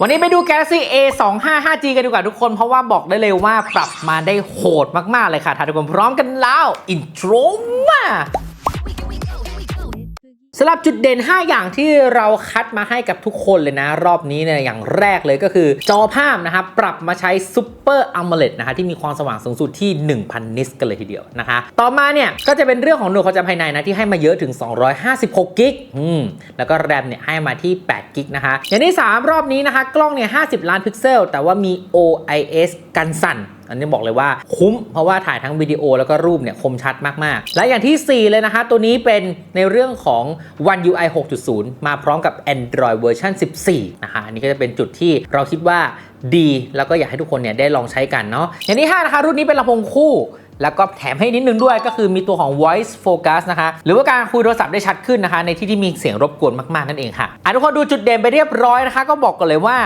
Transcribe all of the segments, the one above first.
วันนี้ไปดู Galaxy A 2 5 5G กันดีกว่าทุกคน เพราะว่าบอกได้เลยว่าปรับมาได้โหดมาก ๆ เลยค่ะท่านทุกคนพร้อมกันแล้ว อินโทรมา สำหรับจุดเด่น 5 อย่างที่เราคัดมาให้กับทุกคนเลยนะ รอบนี้เนี่ยอย่างแรกเลยก็คือจอภาพนะครับปรับมาใช้ Super AMOLED นะคะที่มีความสว่างสูงสุดที่ 1000 นิตกันเลยทีเดียวนะคะ ต่อมาเนี่ยก็จะเป็นเรื่องของหน่วยความจำภายในนะที่ให้มาเยอะถึง 256 กิกอืมแล้วก็แรมเนี่ยให้มาที่ 8 กิกนะคะ อย่างที่ 3 รอบนี้นะคะ กล้องเนี่ย 50 ล้านพิกเซล แต่ว่ามี OIS กันสั่น อันนี้บอกเลยว่าคุ้ม เพราะว่าถ่ายทั้งวิดีโอแล้วก็รูปเนี่ยคมชัดมากๆ และอย่างทีสี่ 4 เลยนะคะ ตัวนี้เป็นในเรื่องของ One UI 6.0 มาพร้อมกับ Android เวอร์ชัน14 นะคะ อันนี้ก็จะเป็นจุดที่เราคิดว่าดี แล้วก็อยากให้ทุกคนเนี่ยได้ลองใช้กันเนาะอย่างที่5นะคะรุ่นนี้เป็นลำโพงคู่แล้วก็แถมให้นิดนึงด้วยก็คือมีตัวของ voice focus นะคะ หรือว่าการคุยโทรศัพท์ได้ชัดขึ้นนะคะ ในที่ที่มีเสียงรบกวนมาก ๆ นั่นเองค่ะอะทุกคนดูจุดเด่นไปเรียบร้อยนะคะ ก็บอกกันเลยว่า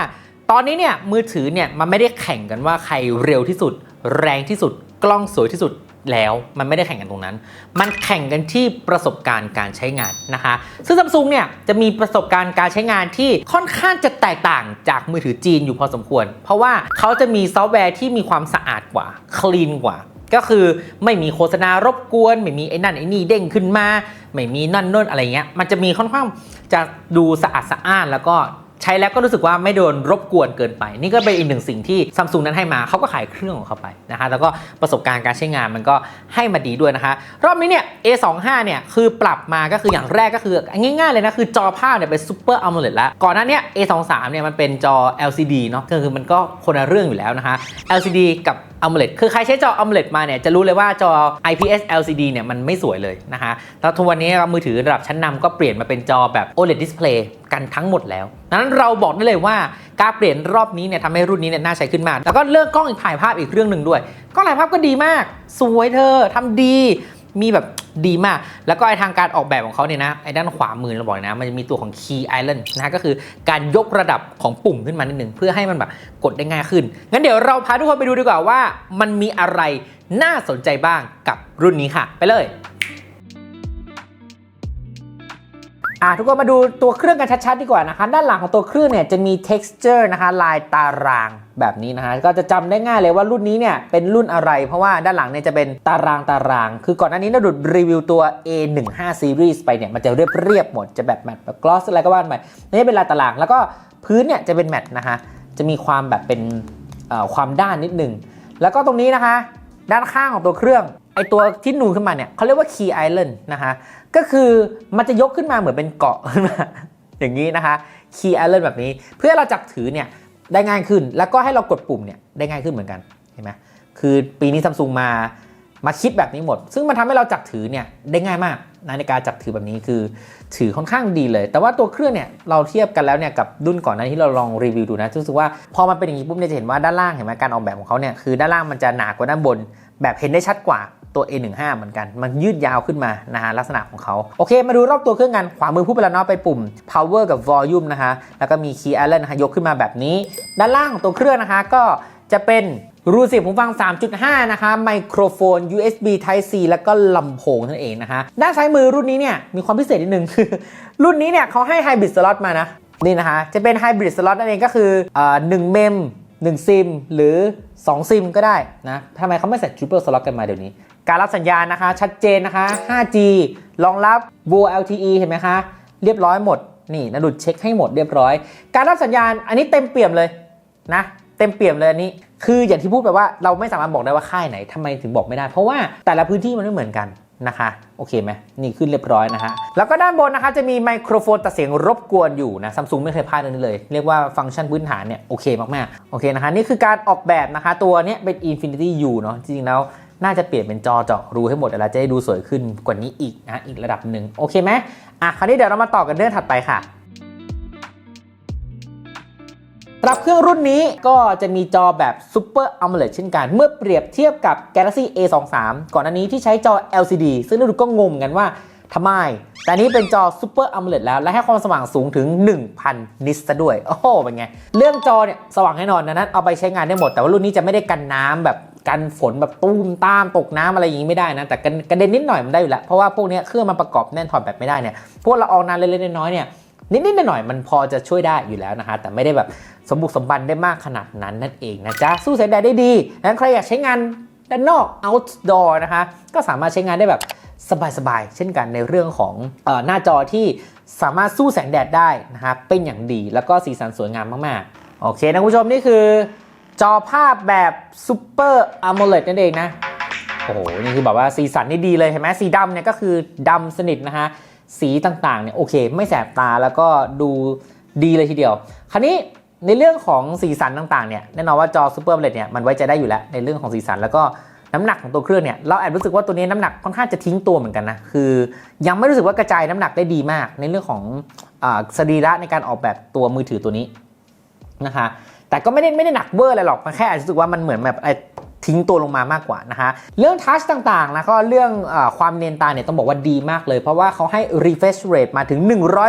ตอนนี้เนี่ยมือถือเนี่ยมันไม่ได้แข่งกันว่าใครเร็วที่สุด แรงที่สุด กล้องสวยที่สุดแล้วมันไม่ได้แข่งกันตรงนั้น มันแข่งกันที่ประสบการณ์การใช้งานนะคะ ซึ่งซัมซุงเนี่ยจะมีประสบการณ์การใช้งานที่ค่อนข้างจะแตกต่างจากมือถือจีนอยู่พอสมควร เพราะว่าเขาจะมีซอฟต์แวร์ที่มีความสะอาดกว่า คลีนกว่า ก็คือไม่มีโฆษณารบกวน ไม่มีไอ้นั่นไอ้นี่เด้งขึ้นมา ไม่มีนั่นโน่นอะไรเงี้ย มันจะมีค่อนข้างจะดูสะอาดสะอ้านแล้วก็ ใช้แล้วก็รู้สึกว่าไม่โดนรบกวนเกินไป นี่ก็เป็นอีกหนึ่งสิ่งที่ซัมซุงนั้นให้มาเขาก็ขายเครื่องของเขาไปนะคะแล้วก็ประสบการณ์การใช้งานมันก็ให้มาดีด้วยนะคะ รอบนี้เนี่ย A25 เนี่ยคือปรับมาก็คืออย่างแรกก็คือง่ายๆเลยนะคือจอภาพเนี่ยเป็นซูเปอร์อัลโมเลตแล้ว ก่อนหน้านี้ A23 เนี่ยมันเป็นจอ LCD เนาะก็คือมันก็คนละเรื่องอยู่แล้วนะคะ LCD กับ อเมล็ดคือใครใช้จออเมล็ดมาเนี่ยจะรู้เลยว่าจอ IPS LCD เนี่ยมันไม่สวยเลยนะคะแล้วทุกวันนี้มือถือระดับชั้นนำก็เปลี่ยนมาเป็นจอแบบ OLED display กันทั้งหมดแล้วดังนั้นเราบอกได้เลยว่าการเปลี่ยนรอบนี้เนี่ยทำให้รุ่นนี้เนี่ยน่าใช้ขึ้นมาก แล้วก็เรื่องกล้องอีกถ่ายภาพอีกเรื่องหนึ่งด้วยกล้องถ่ายภาพก็ดีมาก สวยเธอทำดีมีแบบ ดีมาก แล้วก็ไอทางการออกแบบของเขาเนี่ยนะไอด้านขวามือเราบอกนะ มันจะมีตัวของ Key Island นะก็คือการยกระดับของปุ่มขึ้นมานิดหนึ่งเพื่อให้มันแบบกดได้ง่ายขึ้น งั้นเดี๋ยวเราพาทุกคนไปดูดีกว่าว่า มันมีอะไรน่าสนใจบ้างกับรุ่นนี้ค่ะ ไปเลยอะทุกคนมาดูตัวเครื่องกันชัดๆดีกว่านะคะ ด้านหลังของตัวเครื่องเนี่ยจะมี texture นะคะ ลายตาราง แบบนี้นะคะก็จะจำได้ง่ายเลยว่ารุ่นนี้เนี่ยเป็นรุ่นอะไร เพราะว่าด้านหลังเนี่ยจะเป็นตารางตาราง คือก่อนหน้านี้เราดูรีวิวตัว A15 Series ไปเนี่ยมันจะเรียบเรียบหมดจะแบบแมทแบบกลอสอะไรก็ว่าไปนี่เป็นลายตารางแล้วก็พื้นเนี่ยจะเป็นแมทนะคะจะมีความแบบเป็นความด้านนิดนึงแล้วก็ตรงนี้นะคะ ด้านข้างของตัวเครื่องไอตัวที่นูนขึ้นมาเนี่ยเขาเรียกว่า Key Island นะคะก็คือมันจะยกขึ้นมาเหมือนเป็นเกาะขึ้นมาอย่างนี้นะคะ Key Island แบบนี้ เพื่อเราจับถือเนี่ย ได้ง่ายขึ้น แล้วก็ให้เรากดปุ่มเนี่ยได้ง่ายขึ้นเหมือนกันเห็นไหมคือปีนี้ซัมซุงมามาคิดแบบนี้หมด ซึ่งมันทำให้เราจับถือเนี่ยได้ง่ายมากนะในการจับถือแบบนี้คือถือค่อนข้างดีเลย แต่ว่าตัวเครื่องเนี่ยเราเทียบกันแล้วเนี่ยกับรุ่นก่อนหน้าที่เราลองรีวิวดูนะรู้สึกว่าพอมันเป็นอย่างนี้ปุ๊บเนี่ยจะเห็นว่าด้านล่างเห็นไหมการออกแบบของเขาเนี่ยคือด้านล่างมันจะหนากว่าด้านบน แบบเห็นได้ชัดกว่า ตัว A15 เหมือนกัน มันยืดยาวขึ้นมานะฮะลักษณะของเขาโอเค มาดูรอบตัวเครื่องกันขวามือพูดไปแล้วเนาะไปปุ่ม power กับ volume นะคะแล้วก็มี key island นะคะยกขึ้นมาแบบนี้ ด้านล่างของตัวเครื่องนะคะก็จะเป็นรูเสียบหูฟัง 3.5 นะคะ ไมโครโฟน USB Type C แล้วก็ลำโพงนั่นเองนะคะ ด้านซ้ายมือรุ่นนี้เนี่ยมีความพิเศษนิดนึงคือ รุ่นนี้เนี่ยเขาให้ Hybrid Slot มานะ นี่นะคะ จะเป็น Hybrid Slot นั่นเองก็คือเอ่อ1เมม1ซิมหรือ 2 ซิมก็ได้นะทำไมเขาไม่ใส่ Triple Slot กันมาเดี๋ยวนี้ การรับสัญญาณนะคะ ชัดเจนนะคะ 5G รองรับ VoLTE เห็นไหมคะ เรียบร้อยหมด นี่นะดุดเช็คให้หมดเรียบร้อย การรับสัญญาณอันนี้เต็มเปี่ยมเลยนะ เต็มเปี่ยมเลยอันนี้ คืออย่างที่พูดไปว่าเราไม่สามารถบอกได้ว่าค่ายไหนทำไมถึงบอกไม่ได้ เพราะว่าแต่ละพื้นที่มันไม่เหมือนกันนะคะโอเคไหมนี่ขึ้นเรียบร้อยนะฮะแล้วก็ด้านบนนะคะจะมีไมโครโฟนตัดเสียงรบกวนอยู่นะซัมซุงไม่เคยพลาดเรื่องนี้เลย เรียกว่าฟังก์ชันพื้นฐานเนี่ยโอเคมากๆโอเคนะคะนี่คือการออกแบบนะคะตัวเนี้ยเป็น Infinity U เนาะจริงๆแล้ว น่าจะเปลี่ยนเป็นจอเจาะรูให้หมดแล้วจะได้ดูสวยขึ้นกว่านี้อีกนะอีกระดับหนึ่งโอเคไหมอะคราวนี้เดี๋ยวเรามาต่อกันเรื่องถัดไปค่ะสำหรับเครื่องรุ่นนี้ก็จะมีจอแบบ Super AMOLED เช่นกัน เมื่อเปรียบเทียบกับ Galaxy A23 ก่อนอันนี้ที่ใช้จอ LCD ซึ่งเราก็งงกันว่าทำไม แต่นี้เป็นจอ Super AMOLED แล้ว และให้ความสว่างสูงถึง 1000 นิตซะด้วย โอ้โห เป็นไง เรื่องจอเนี่ย สว่างแน่นอนดังนั้นเอาไปใช้งานได้หมด แต่ว่ารุ่นนี้จะไม่ได้กันน้ำแบบ กันฝนแบบตุ้มตามตกน้ำอะไรอย่างนี้ไม่ได้นะ แต่กันกระเด็นนิดหน่อยมันได้อยู่แล้ว เพราะว่าพวกนี้เครื่องมันประกอบแน่นถอดแบบไม่ได้เนี่ยพวกเราออกนานเล็กๆน้อยๆเนี่ยนิดๆหน่อยๆมันพอจะช่วยได้อยู่แล้วนะฮะแต่ไม่ได้แบบสมบุกสมบันได้มากขนาดนั้นนั่นเองนะจ๊ะสู้แสงแดดได้ดีงั้นใครอยากใช้งานด้านนอก outdoor นะคะก็สามารถใช้งานได้แบบสบายๆ เช่นกันในเรื่องของออหน้าจอที่สามารถสู้แสงแดดได้นะฮะเป็นอย่างดีแล้วก็สีสันสวยงามมากๆ โอเคนะคุณผู้ชมนี่คือ จอภาพแบบ Super AMOLED นั่นเองนะ โอ้โห นี่คือแบบว่าสีสันนี่ดีเลยเห็นไหมสีดำเนี่ยก็คือดำสนิทนะฮะ สีต่างๆเนี่ยโอเค ไม่แสบตาแล้วก็ดูดีเลยทีเดียว คราวนี้ในเรื่องของสีสันต่างๆเนี่ยแน่นอนว่าจอ Super AMOLED เนี่ยมันไว้ใจได้อยู่แล้วในเรื่องของสีสันแล้วก็น้ำหนักของตัวเครื่องเนี่ยเราแอบรู้สึกว่าตัวนี้น้ำหนักค่อนข้างจะทิ้งตัวเหมือนกันนะคือ ยังไม่รู้สึกว่ากระจายน้ำหนักได้ดีมาก ในเรื่องของอาสรีระในการออกแบบตัวมือถือตัวนี้นะคะ แต่ก็ไม่ได้ไม่ได้หนักเวอร์อะไรหรอกมันแค่อาจจะรู้สึกว่ามันเหมือนแบบไอทิ้งตัวลงมามากกว่านะคะเรื่องทัชต่างๆนะก็เรื่องอความเนียนตาเนี่ยต้องบอกว่าดีมากเลย เพราะว่าเขาให้ refresh rate มาถึง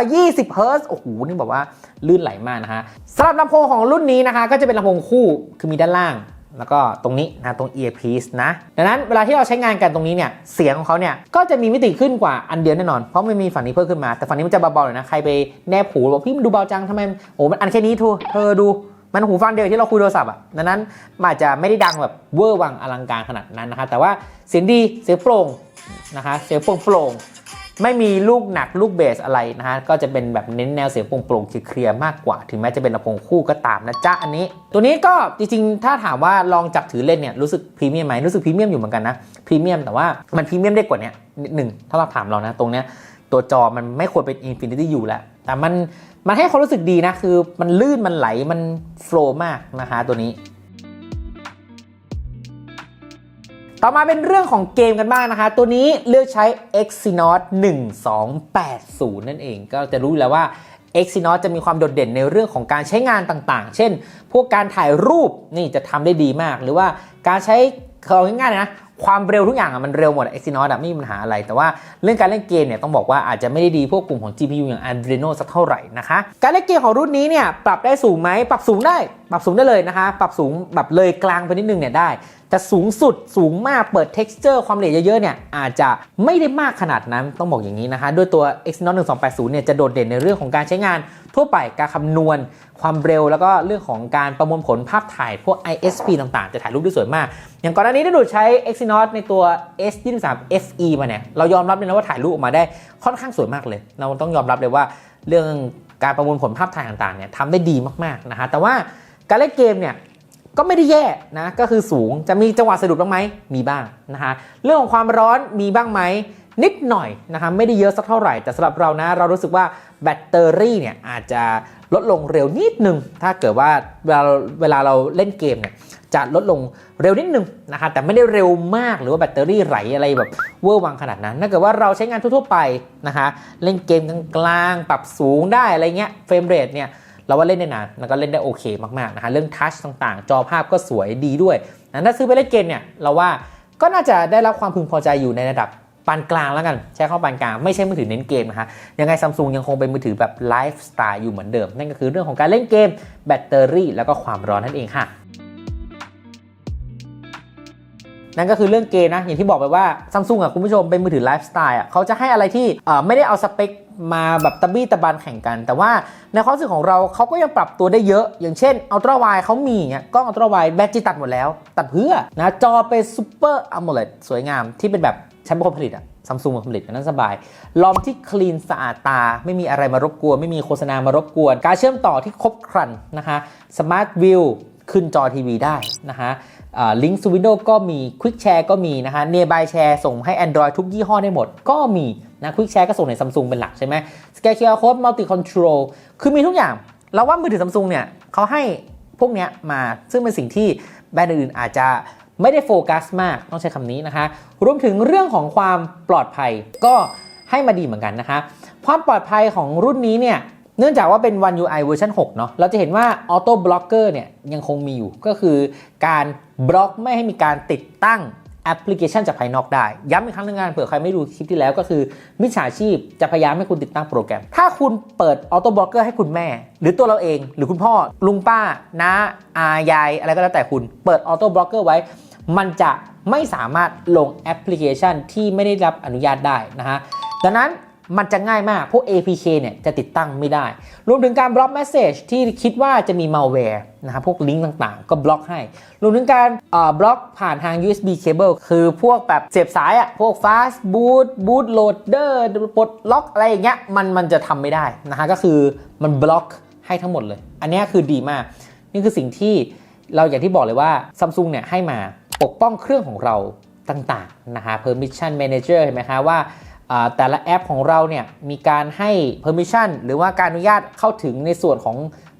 120 Hz โอ้โห นี่แบบว่าลื่นไหลมากนะคะสำหรับลำโพงของรุ่นนี้นะคะ ก็จะเป็นลำโพงคู่คือมีด้านล่าง แล้วก็ตรงนี้นะตรง earpiece นะ ดังนั้นเวลาที่เราใช้งานกันตรงนี้เนี่ยเสียงของเขาเนี่ยก็จะมีมิติขึ้นกว่าอันเดียวแน่นอน เพราะมันมีฝั่งนี้เพิ่มขึ้นมาแต่ฝั่งนี้มันจะเบาๆหน่อยนะใครไปแนบหูบอกพี่มันดูเบาจังทำไมโอ้มันอันแค่นี้ทูเธอดู มันหูฟังเดียวที่เราคุยโทรศัพท์อะดังนั้นมันอาจจะไม่ได้ดังแบบเวอร์วังอลังการขนาดนั้นนะคะแต่ว่าเสียงดีเสียงโปร่งนะคะเสียงโปร่งโปร่งไม่มีลูกหนักลูกเบสอะไรนะฮะก็จะเป็นแบบเน้นแนวเสียงโปร่งๆเคลียร์ๆมากกว่า ถึงแม้จะเป็นลำโพงคู่ก็ตามนะจ๊ะอันนี้ ตัวนี้ก็จริงๆ ถ้าถามว่าลองจับถือเล่นเนี่ยรู้สึกพรีเมียมไหมรู้สึกพรีเมียมอยู่เหมือนกันนะพรีเมียมแต่ว่ามันพรีเมียมได้กว่านี้นิดหนึ่งถ้าเราถามเรานะตรงเนี้ยตัวจอมันไม่ควรเป็น Infinity U แล้วแต่มัน มันให้ความรู้สึกดีนะ คือมันลื่นมันไหลมันโฟล์มากนะฮะตัวนี้ ต่อมาเป็นเรื่องของเกมกันบ้างนะคะ ตัวนี้เลือกใช้ Exynos 1280 นั่นเอง ก็จะรู้แล้วว่า Exynos จะมีความโดดเด่นในเรื่องของการใช้งานต่างๆ เช่น พวกการถ่ายรูปนี่จะทำได้ดีมาก หรือว่าการใช้เขาง่ายๆนะ ความเร็วทุกอย่างอะมันเร็วหมด Exynos อะไม่มีปัญหาอะไร แต่ว่าเรื่องการเล่นเกมเนี่ยต้องบอกว่าอาจจะไม่ได้ดีพวกกลุ่มของ GPU อย่าง Adreno สักเท่าไหร่นะคะ การเล่นเกมของรุ่นนี้เนี่ยปรับได้สูงไหมปรับสูงได้ปรับสูงได้เลยนะคะ ปรับสูงแบบเลยกลางไปนิดนึงเนี่ยได้ แต่สูงสุดสูงมากเปิด texture ความละเอียดเยอะๆเนี่ยอาจจะไม่ได้มากขนาดนั้นต้องบอกอย่างนี้นะคะ ด้วยตัว Exynos 1280เนี่ยจะโดดเด่นในเรื่องของการใช้งานทั่วไปการคำนวณความเร็วแล้วก็เรื่องของการประมวลผลภาพถ่ายพวก ISP ต่างๆ จะถ่ายรูปได้สวยมาก อย่างก่อนหน้านี้ได้ดูใช้ Exynos ในตัว S23 FE มาเนี่ยเรายอมรับเลยนะว่าถ่ายรูปออกมาได้ค่อนข้างสวยมากเลย เราต้องยอมรับเลยว่าเรื่องการประมวลผลภาพถ่ายต่างๆเนี่ยทำได้ดีมากๆนะคะแต่ว่า การเล่นเกมเนี่ยก็ไม่ได้แย่นะก็คือสูงจะมีจังหวะสะดุดบ้างไหมมีบ้างนะคะเรื่องของความร้อนมีบ้างไหมนิดหน่อยนะคะไม่ได้เยอะสักเท่าไหร่ แต่สำหรับเรานะเรารู้สึกว่าแบตเตอรี่เนี่ยอาจจะลดลงเร็วนิดนึง ถ้าเกิดว่าเวลาเวลาเราเล่นเกมเนี่ยจะลดลงเร็วนิดนึงนะคะแต่ไม่ได้เร็วมากหรือว่าแบตเตอรี่ไหลอะไรแบบเวอร์วังขนาดนั้นถ้าเกิดว่าเราใช้งานทั่วๆไปนะคะเล่นเกมกลางๆปรับสูงได้อะไรเงี้ยเฟรมเรทเนี่ย เราว่าเล่นได้นานแล้วก็เล่นได้โอเคมากๆนะฮะเรื่องทัชต่างๆ จอภาพก็สวยดีด้วยนะถ้าซื้อไปเล่นเกมเนี่ยเราว่าก็น่าจะได้รับความพึงพอใจอยู่ในระดับปานกลางแล้วกัน ใช้ข้อปานกลางไม่ใช่มือถือเน้นเกมนะฮะยังไงซัมซุงยังคงเป็นมือถือแบบไลฟ์สไตล์อยู่เหมือนเดิม นั่นก็คือเรื่องของการเล่นเกม แบตเตอรี่ แล้วก็ความร้อนนั่นเองค่ะ นั่นก็คือเรื่องเกมนะ อย่างที่บอกไปว่าซัมซุงอะคุณผู้ชมเป็นมือถือไลฟ์สไตล์อะเขาจะให้อะไรที่ไม่ได้เอาสเปคมาแบบตะบี้ตะบันแข่งกัน แต่ว่าในความรู้สึกของเราเขาก็ยังปรับตัวได้เยอะ อย่างเช่นอัลตร้าไวเขามีเนี่ยกล้องอัลตร้าไวแบตจีตัดหมดแล้ว ตัดเพื่อนะจอเป็นซูเปอร์อัลโมเลดสวยงามที่เป็นแบบใช้เป็นคนผลิตอะซัมซุงเป็นคนผลิตอันนั้นสบาย ลอมที่คลีนสะอาดตา ไม่มีอะไรมารบกวน ไม่มีโฆษณามารบกวน การเชื่อมต่อที่ครบครันนะคะสมาร์ทวิวขึ้นจอทีวีได้นะคะ ลิงก์สวินโดก็มี Quick Share ก็มีนะคะ Nearby Share ส่งให้ Android ทุกยี่ห้อได้หมด ก็มีนะ Quick Share ก็ส่งใน Samsung เป็นหลักใช่ไหม Scan QR Code Multi Control คือมีทุกอย่าง เราว่ามือถือ Samsung เนี่ยเขาให้พวกเนี้ยมาซึ่งเป็นสิ่งที่แบรนด์อื่นอาจจะไม่ได้โฟกัสมากต้องใช้คำนี้นะคะ รวมถึงเรื่องของความปลอดภัยก็ให้มาดีเหมือนกันนะคะ ความปลอดภัยของรุ่นนี้เนี่ย เนื่องจากว่าเป็น One UI เวอร์ชัน6เนาะเราจะเห็นว่า Auto Blocker เนี่ยยังคงมีอยู่ ก็คือการบล็อกไม่ให้มีการติดตั้งแอปพลิเคชันจากภายนอกได้ ย้ำอีกครั้งหนึงงานเผื่อใครไม่ดูคลิปที่แล้วก็คือ มิจฉาชีพจะพยายามให้คุณติดตั้งโปรแกรม ถ้าคุณเปิด Auto Blocker ให้คุณแม่ หรือตัวเราเอง หรือคุณพ่อ ลุงป้าน้าอายาย อะไรก็แล้วแต่คุณ เปิด Auto Blocker ไว้ มันจะไม่สามารถลงแอปพลิเคชันที่ไม่ได้รับอนุญาตได้นะฮะดังนั้น มันจะง่ายมาก พวก APK เนี่ยจะติดตั้งไม่ได้ รวมถึงการบล็อก Message ที่คิดว่าจะมี malware นะครับ พวกลิงก์ต่างๆ ก็บล็อกให้ รวมถึงการบล็อกผ่านทาง USB cable คือพวกแบบเสียบสายอะพวก fast boot boot loader ปลดล็อกอะไรอย่างเงี้ย มันมันจะทำไม่ได้นะฮะ ก็คือมันบล็อกให้ทั้งหมดเลย อันนี้คือดีมาก นี่คือสิ่งที่เราอย่างที่บอกเลยว่า Samsung เนี่ยให้มาปกป้องเครื่องของเราต่างๆ นะคะ permission manager เห็นไหมคะว่า แต่ละแอปของเราเนี่ยมีการให้ permission หรือว่าการอนุญาตเข้าถึงในส่วนของ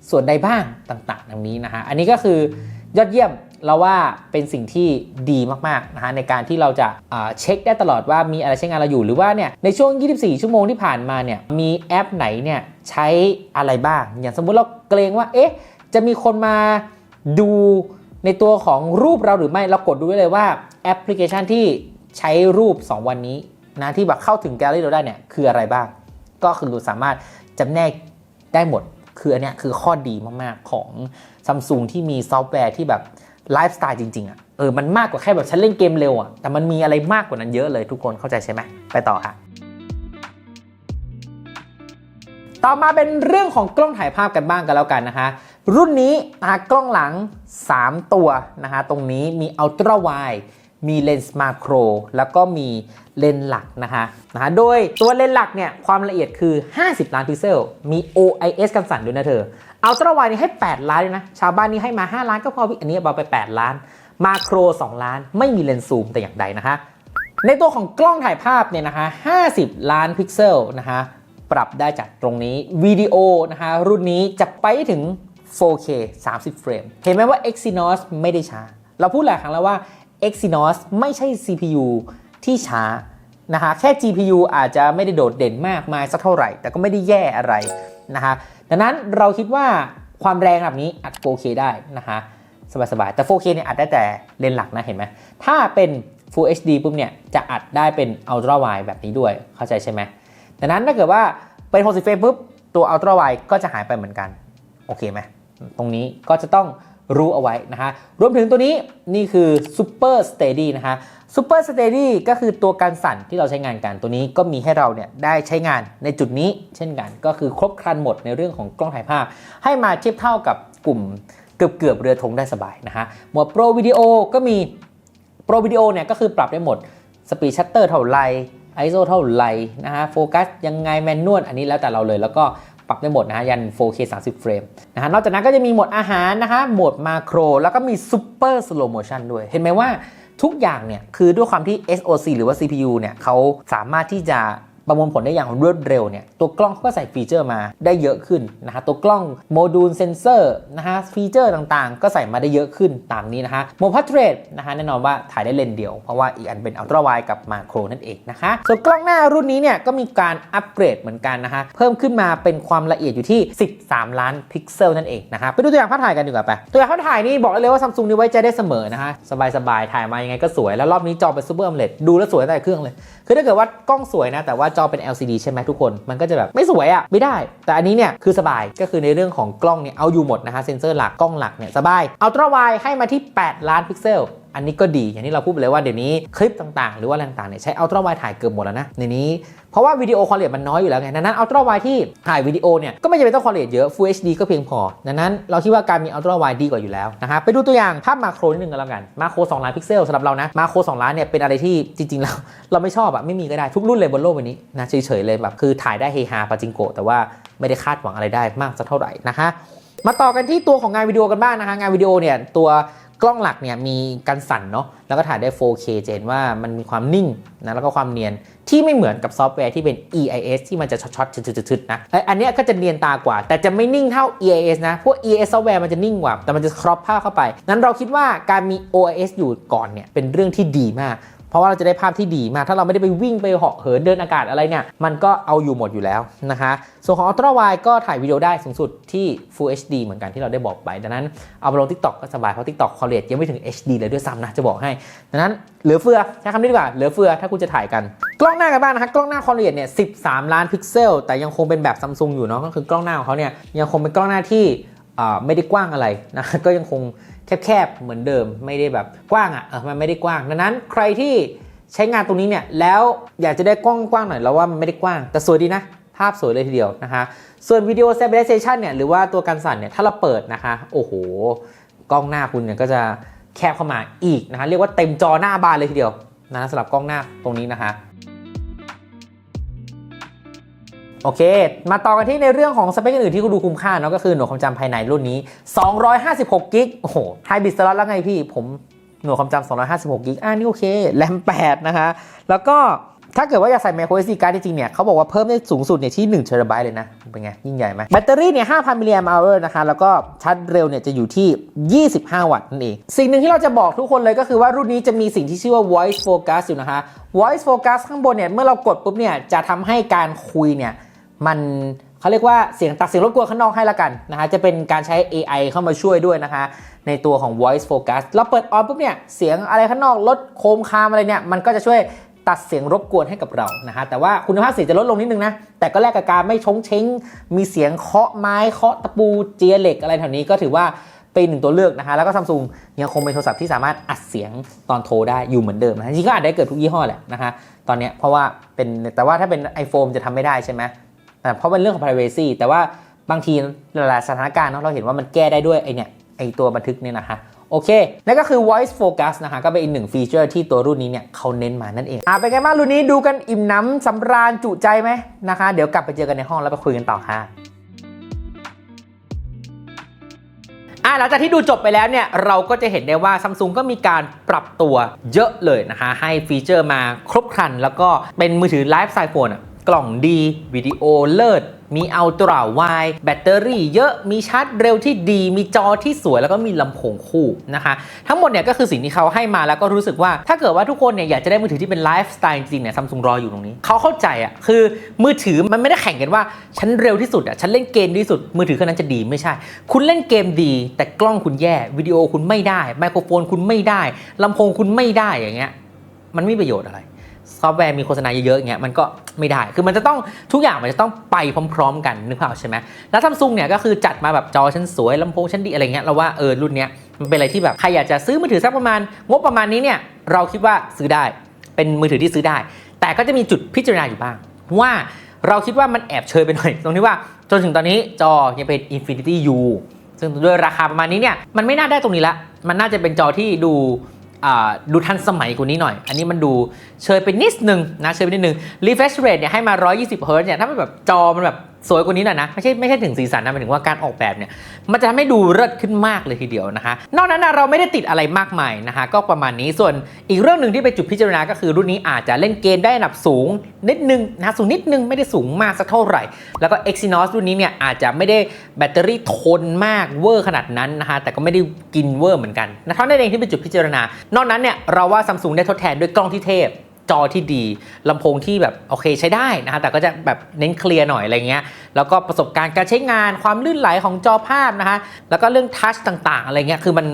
ส่วนใดบ้างต่างๆดังนี้นะฮะ อันนี้ก็คือยอดเยี่ยมเราว่าเป็นสิ่งที่ดีมากๆนะฮะในการที่เราจะเช็คได้ตลอดว่ามีอะไรใช้งานเราอยู่หรือว่าเนี่ยในช่วง 24 ชั่วโมงที่ผ่านมาเนี่ยมีแอปไหนเนี่ยใช้อะไรบ้าง อย่างสมมุติเราเกรงว่าเอ๊ะจะมีคนมาดูในตัวของรูปเราหรือไม่เรากดดูได้เลยว่าแอปพลิเคชันที่ใช้รูป 2 วันนี้ นะที่แบบเข้าถึงแกลเลอรี่เราได้เนี่ยคืออะไรบ้าง ก็คือเราสามารถจำแนกได้หมด คืออันเนี้ยคือข้อดีมากๆของ Samsung ที่มีซอฟต์แวร์ที่แบบไลฟ์สไตล์จริงๆอะเออมันมากกว่าแค่แบบฉันเล่นเกมเร็วอะแต่มันมีอะไรมากกว่านั้นเยอะเลยทุกคนเข้าใจใช่ไหมไปต่อค่ะต่อมาเป็นเรื่องของกล้องถ่ายภาพกันบ้างกันแล้วกันนะคะ รุ่นนี้นะคะกล้องหลัง 3 ตัวนะคะตรงนี้มีอัลตร้าไว มีเลนส์มาโครแล้วก็มีเลนส์หลักนะคะนะคะโดยตัวเลนส์หลักเนี่ยความละเอียดคือ 50 ล้านพิกเซล มี OIS กันสั่นด้วยนะเธอ เอัลตราไวนี่ให้ 8 ล้านเลยนะ ชาวบ้านนี่ให้มา 5 ล้านก็พอพี่อันนี้เอาไป 8 ล้าน มาโคร 2 ล้าน ไม่มีเลนส์ซูมแต่อย่างใดนะคะ ในตัวของกล้องถ่ายภาพเนี่ยนะคะ 50 ล้านพิกเซลนะคะปรับได้จากตรงนี้วิดีโอนะคะรุ่นนี้จะไปถึง 4K 30 เฟรม เห็นไหมว่า Exynos ไม่ได้ช้า เราพูดหลายครั้งแล้วว่า Exynos ไม่ใช่ CPU ที่ช้านะคะแค่ GPU อาจจะไม่ได้โดดเด่นมากมายสักเท่าไหร่ แต่ก็ไม่ได้แย่อะไรนะคะดังนั้นเราคิดว่าความแรงแบบนี้อัด 4K ได้นะคะสบายๆ แต่ 4K เนี่ยอัดได้แต่เลนส์หลักนะเห็นไหมถ้าเป็น Full HD ปุ๊บเนี่ยจะอัดได้เป็น Ultra Wide แบบนี้ด้วยเข้าใจใช่ไหมดังนั้นถ้าเกิดว่าเป็น 60 เฟรมปุ๊บตัว Ultra Wide ก็จะหายไปเหมือนกัน โอเคไหมตรงนี้ก็จะต้อง รู้เอาไว้นะคะรวมถึงตัวนี้นี่คือ Super Steady นะคะ Super Steady ก็คือตัวการสั่นที่เราใช้งานกันตัวนี้ก็มีให้เราเนี่ยได้ใช้งานในจุดนี้ เช่นกันก็คือครบครันหมดในเรื่องของกล้องถ่ายภาพ ให้มาเทียบเท่ากับกลุ่มเกือบเกือบเรือธงได้สบายนะคะหมวด Pro Video ก็มีโปรวิดีโอเนี่ยก็คือปรับได้หมดสปีดชัตเตอร์เท่าไร ISO เท่าไรนะฮะโฟกัสยังไงแมนนวลอันนี้แล้วแต่เราเลยแล้วก็ ปรับได้หมดนะฮะยัน 4K 30 เฟรมนะฮะนอกจากนั้นก็จะมีโหมดอาหารนะคะโหมดมาโคร แล้วก็มีซูเปอร์สโลโมชันด้วย เห็นไหมว่าทุกอย่างเนี่ยคือด้วยความที่ SoC หรือว่า CPU เนี่ยเขาสามารถที่จะ ประมวลผลได้อย่างรวดเร็วเนี่ยตัวกล้องเขาก็ใส่ฟีเจอร์มาได้เยอะขึ้นนะฮะตัวกล้องโมดูลเซนเซอร์นะฮะฟีเจอร์ต่างๆ ก็ใส่มาได้เยอะขึ้นตามนี้นะฮะโมพัทเทรดนะฮะแน่นอนว่าถ่ายได้เลนเดียว เพราะว่าอีกอันเป็นอัลตร้าไวกับมาโครนั่นเองนะคะส่วนกล้องหน้ารุ่นนี้เนี่ยก็มีการอัปเกรดเหมือนกันนะฮะเพิ่มขึ้นมาเป็นความละเอียดอยู่ที่ 13 ล้านพิกเซลนั่นเองนะฮะไปดูตัวอย่างภาพถ่ายกันดีกว่าไปตัวอย่างภาพถ่ายนี่บอกเลยว่าซัมซุงนี่ไว้ใจได้เสมอนะฮะสบายๆถ่ายมายังไงก็สวยแล้วรอบนี้จอเป็นซูเปอร์อัมเลดดูแล้วสวยตั้งแต่เครื่องเลย คือถ้าเกิดว่ากล้องสวยนะแต่ว่าจอเป็น LCD ใช่ไหมทุกคน มันก็จะแบบไม่สวยอะ่ะไม่ได้ แต่อันนี้เนี่ยคือสบายก็คือในเรื่องของกล้องเนี่ยเอาอยู่หมดนะฮะเซนเซอร์หลักกล้องหลักเนี่ยสบายอัลตร้าไวให้มาที่ 8 ล้านพิกเซล อันนี้ก็ดีอย่างที่เราพูดไปเลยว่าเดี๋ยวนี้คลิปต่างๆ หรือว่าอะไรต่างๆเนี่ยใช้อัลตร้าไวถ่ายเกือบหมดแล้วนะในนี้เพราะว่าวิดีโอความละเอียดมันน้อยอยู่แล้วไงดังนั้นอัลตร้าไวที่ถ่ายวิดีโอเนี่ยก็ไม่จำเป็นต้องความละเอียดเยอะ Full HD ก็เพียงพอดังนั้นเราคิดว่าการมีอัลตร้าไวดีกว่าอยู่แล้วนะฮะไปดูตัวอย่างภาพมาโครนิดนึงกันแล้วกันมาโคร2ล้านพิกเซลสำหรับเรานะมาโคร2ล้านเนี่ยเป็นอะไรที่จริงๆแล้วเราไม่ชอบอะไม่มีก็ได้ทุกรุ่นเลยบนโลกใบนี้นะเฉยๆเลยแบบคือถ่ายได้เฮฮาปาจิงโกแต่ว่าไม่ได้คาดหวังอะไรได้มากสักเท่าไหร่นะคะมาต่อกันที่ตัวของงานวิดีโอกันบ้างนะคะงานวิดีโอเนี่ยตัว กล้องหลักเนี่ยมีการสั่นเนาะแล้วก็ถ่ายได้ 4K เจนว่ามันมีความนิ่งนะแล้วก็ความเนียนที่ไม่เหมือนกับซอฟต์แวร์ที่เป็น EIS ที่มันจะช็อตๆๆๆๆนะไออันเนี้ยก็จะเนียนตากว่า แต่จะไม่นิ่งเท่า EIS นะ พวก EIS ซอฟต์แวร์มันจะนิ่งกว่า แต่มันจะครอบภาพเข้าไป นั้นเราคิดว่าการมี OIS อยู่ก่อนเนี่ยเป็นเรื่องที่ดีมาก ราะว่าเราจะได้ภาพที่ดีมากถ้าเราไม่ได้ไปวิ่งไปเหาะเหินเดินอากาศอะไรเนี่ย มันก็เอาอยู่หมดอยู่แล้วนะคะ ส่วนของ Ultra Wide ก็ถ่ายวิดีโอได้สูงสุดที่ Full HD เหมือนกันที่เราได้บอกไป ดังนั้นเอาไปลง TikTok ก็สบาย เพราะ TikTok ความละเอียดยังไม่ถึง HD เลยด้วยซ้ำนะ จะบอกให้ ดังนั้นเหลือเฟือ ใช้คำนี้ดีกว่า เหลือเฟือ ถ้าคุณจะถ่ายกัน กล้องหน้ากันบ้างนะคะกล้องหน้าความละเอียดเนี่ย 13 ล้านพิกเซล แต่ยังคงเป็นแบบซัมซุงอยู่เนาะ ก็คือกล้องหน้าของเขาเนี่ยยังคงเป็นกล้องหน้าที่ ไม่ได้กว้างอะไรนะก็ยังคงแคบๆเหมือนเดิมไม่ได้แบบกว้างอะมันไม่ได้กว้าง ดังนั้นใครที่ใช้งานตรงนี้เนี่ยแล้วอยากจะได้กว้างหน่อยแล้วว่ามันไม่ได้กว้าง แต่สวยดีนะ ภาพสวยเลยทีเดียวนะคะ ส่วนวิดีโอ stabilization เนี่ยหรือว่าตัวการสั่นเนี่ยถ้าเราเปิดนะคะ โอ้โห กล้องหน้าคุณเนี่ยก็จะแคบเข้ามาอีกนะคะเรียกว่าเต็มจอหน้าบานเลยทีเดียวนะสำหรับกล้องหน้าตรงนี้นะคะ โอเค มาต่อกันที่ในเรื่องของสเปคอื่นที่คุณดูคุ้มค่าเนาะก็คือหน่วยความจำภายในรุ่นนี้ 256กิกโอ้โหไฮบริดสล็อตแล้วไงพี่ ผมหน่วยความจำ256กิกอ่านี่โอเค แรม 8 นะคะ แล้วก็ถ้าเกิดว่าอยากใส่ micro SD card จริงๆเนี่ยเขาบอกว่าเพิ่มได้สูงสุดเนี่ยที่1 t b เลยนะ เป็นไง ยิ่งใหญ่ไหมแบตเตอรี่เนี่ย5,000มิลลิแอมป์อนะคะ แล้วก็ชาร์จเร็วเนี่ยจะอยู่ที่ 25 วัตต์นั่นเอง สิ่งหนึ่งที่เราจะบอกทุกคนเลยก็คือว่ารุ่นนี้จะมีสิ่งที่ชื่อว่า voice focus อยู่นะคะ voice focus ข้างบนเนี่ยเมื่อเรากดปุ๊บเนี่ยจะทำให้การคุยเนี่ย มันเขาเรียกว่าเสียงตัดเสียงรบกวนข้างนอกให้ละกันนะคะจะเป็นการใช้ AI เข้ามาช่วยด้วยนะคะในตัวของ voice focus เราเปิดออนปุ๊บเนี่ยเสียงอะไรข้างนอกลดโคมคามอะไรเนี่ยมันก็จะช่วยตัดเสียงรบกวนให้กับเรานะคะแต่ว่าคุณภาพเสียงจะลดลงนิดนึงนะ แต่ก็แลกกับการไม่ชงเช้ง มีเสียงเคาะไม้เคาะตะปูเจียเหล็กอะไรแถวนี้ก็ถือว่าเป็นหนึ่งตัวเลือกนะคะแล้วก็ซัมซุงยังคงเป็นโทรศัพท์ที่สามารถอัดเสียงตอนโทรได้อยู่เหมือนเดิมนะจริงก็อาจได้เกิดทุกยี่ห้อแหละนะคะตอนเนี้ยเพราะว่าเป็นแต่ว่าถ้าเป็น iPhone จะทำไม่ได้ใช่ไหม เพราะเป็นเรื่องของ privacy แต่ว่าบางทีหลายๆสถานการณ์เนอะเราเห็นว่ามันแก้ได้ด้วยไอเนี่ยไอตัวบันทึกเนี่ยนะคะโอเค นั่นก็คือ voice focus นะคะ ก็เป็นอีกหนึ่งฟีเจอร์ที่ตัวรุ่นนี้เนี่ยเขาเน้นมานั่นเอง อะเป็นไงบ้างรุ่นนี้ดูกันอิ่มหน้ำสำราญจุใจไหมนะคะ เดี๋ยวกลับไปเจอกันในห้องแล้วไปคุยกันต่อค่ะอะหลังจากที่ดูจบไปแล้วเนี่ย เราก็จะเห็นได้ว่าซัมซุงก็มีการปรับตัวเยอะเลยนะคะ ให้ฟีเจอร์มาครบครัน แล้วก็เป็นมือถือไลฟ์สไตล์โฟนอะ กล่องดี วิดีโอเลิศ มีอัลตร้าไวแบตเตอรี่เยอะ มีชาร์จเร็วที่ดี มีจอที่สวย แล้วก็มีลำโพงคู่นะคะ ทั้งหมดเนี่ยก็คือสิ่งที่เขาให้มาแล้วก็รู้สึกว่า ถ้าเกิดว่าทุกคนเนี่ยอยากจะได้มือถือที่เป็นไลฟ์สไตล์จริงเนี่ยซัมซุงรออยู่ตรงนี้ เขาเข้าใจอะคือมือถือมันไม่ได้แข่งกันว่า ฉันเร็วที่สุดอะฉันเล่นเกมดีที่สุด มือถือเครื่องนั้นจะดีไม่ใช่ คุณเล่นเกมดี แต่กล้องคุณแย่วิดีโอคุณไม่ได้ไมโครโฟนคุณไม่ได้ลำโพงคุณไม่ได้อย่างเงี้ยมันไม่ประโยชน์อะไร ซอฟต์แวร์มีโฆษณาเยอะๆอย่างเงี้ยมันก็ไม่ได้ คือมันจะต้องทุกอย่างมันจะต้องไปพร้อม ๆ กันนึกภาพใช่ไหมแล้วซัมซุงเนี่ยก็คือจัดมาแบบจอชั้นสวยลำโพงชั้นดีอะไรเงี้ยเราว่าเออรุ่นเนี้ยมันเป็นอะไรที่แบบใครอยากจะซื้อมือถือสักประมาณ งบประมาณนี้เนี่ยเราคิดว่าซื้อได้เป็นมือถือที่ซื้อได้ แต่ก็จะมีจุดพิจารณาอยู่บ้าง ว่าเราคิดว่ามันแอบเชยไปหน่อย ตรงที่ว่าจนถึงตอนนี้จอยังเป็น Infinity U ซึ่งด้วยราคาประมาณนี้เนี่ยมันไม่น่าได้ตรงนี้ละ มันน่าจะเป็นจอที่ดู ดูทันสมัยกว่านี้หน่อย อันนี้มันดูเชยไปนิดนึงนะเชยไปนิดนึง refresh rate เนี่ยให้มา 120 Hz เนี่ยถ้ามันแบบจอมันแบบ สวยกว่านี้หน่อยนะ ไม่ใช่ไม่ใช่ถึงสีสันนะหมายถึงว่าการออกแบบเนี่ย มันจะทำให้ดูเลิศขึ้นมากเลยทีเดียวนะคะ นอกนั้นนะเราไม่ได้ติดอะไรมากมายนะคะ ก็ประมาณนี้ส่วนอีกเรื่องหนึ่งที่เป็นจุดพิจารณาก็คือรุ่นนี้อาจจะเล่นเกมได้อันดับสูงนิดนึงนะสูงนิดนึงไม่ได้สูงมากสักเท่าไหร่ แล้วก็ Exynos รุ่นนี้เนี่ยอาจจะไม่ได้แบตเตอรี่ทนมากเวอร์ขนาดนั้นนะคะแต่ก็ไม่ได้กินเวอร์เหมือนกันนะเท่านั้นเองที่เป็นจุดพิจารณานอกนั้นเนี่ยเราว่าซัมซุงได้ทดแทนด้วยกล้องที่เทพ จอที่ดีลำโพงที่แบบโอเคใช้ได้นะคะแต่ก็จะแบบเน้นเคลียร์หน่อยอะไรเงี้ยแล้วก็ประสบการณ์การใช้งานความลื่นไหลของจอภาพนะคะแล้วก็เรื่องทัชต่างๆ อะไรเงี้ยคือมัน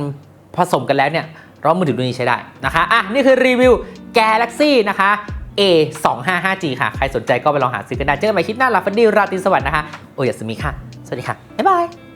ผสมกันแล้วเนี่ยราว่ามือถือรุ่นนี้ใช้ได้นะคะอะนี่คือรีวิว Galaxy นะคะ A 2 5 5 G ค่ะ ใครสนใจก็ไปลองหาซื้อกันได้เจอกันใหม่คลิปหน้าลาฟันดีราตรีสวัสดิ์นะคะ โอยาสมิค่ะ สวัสดีค่ะ บ๊ายบาย